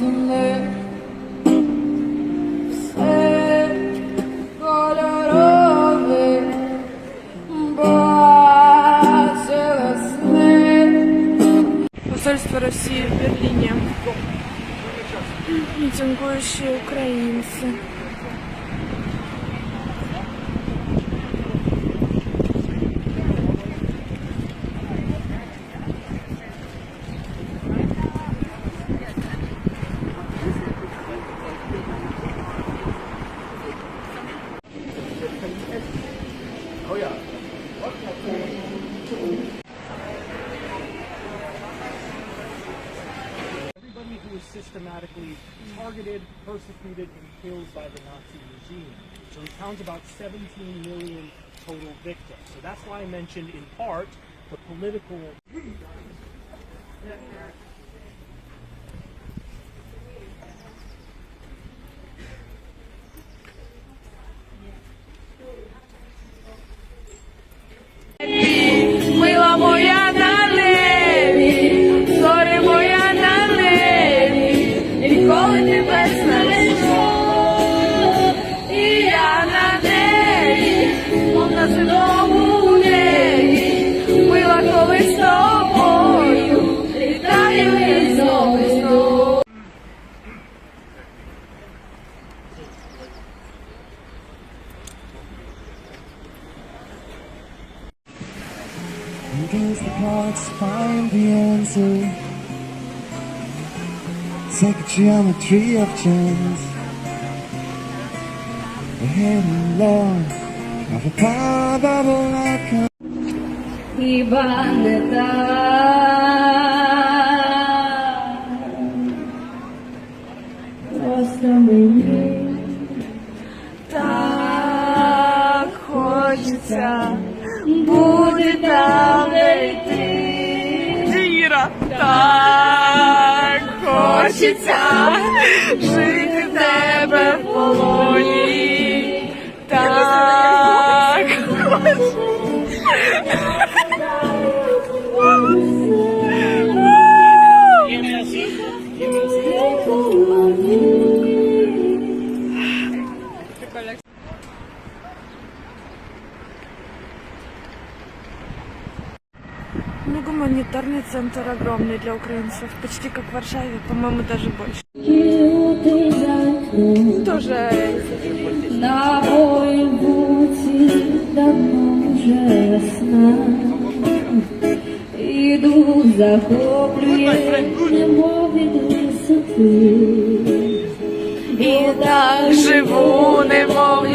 зі все кольорове, бачила сни. Посольство Росії в Берліні. Мітингуючі українці. Systematically targeted, persecuted, and killed by the Nazi regime. So it counts about 17 million total victims. So that's why I mentioned in part the political Against the clocks, find the answer. Take a geometry of chance. The hidden law of a power that will not come. Iba Діра, так хочеться жити в тебе в полоні. Так Ну, гуманитарный центр огромный для украинцев. Почти как в Варшаве, по-моему, даже больше. Кілти замкнув Тоже на вулиці давно вже весна. Іду захоплює, немов від висоти. І так живу, немов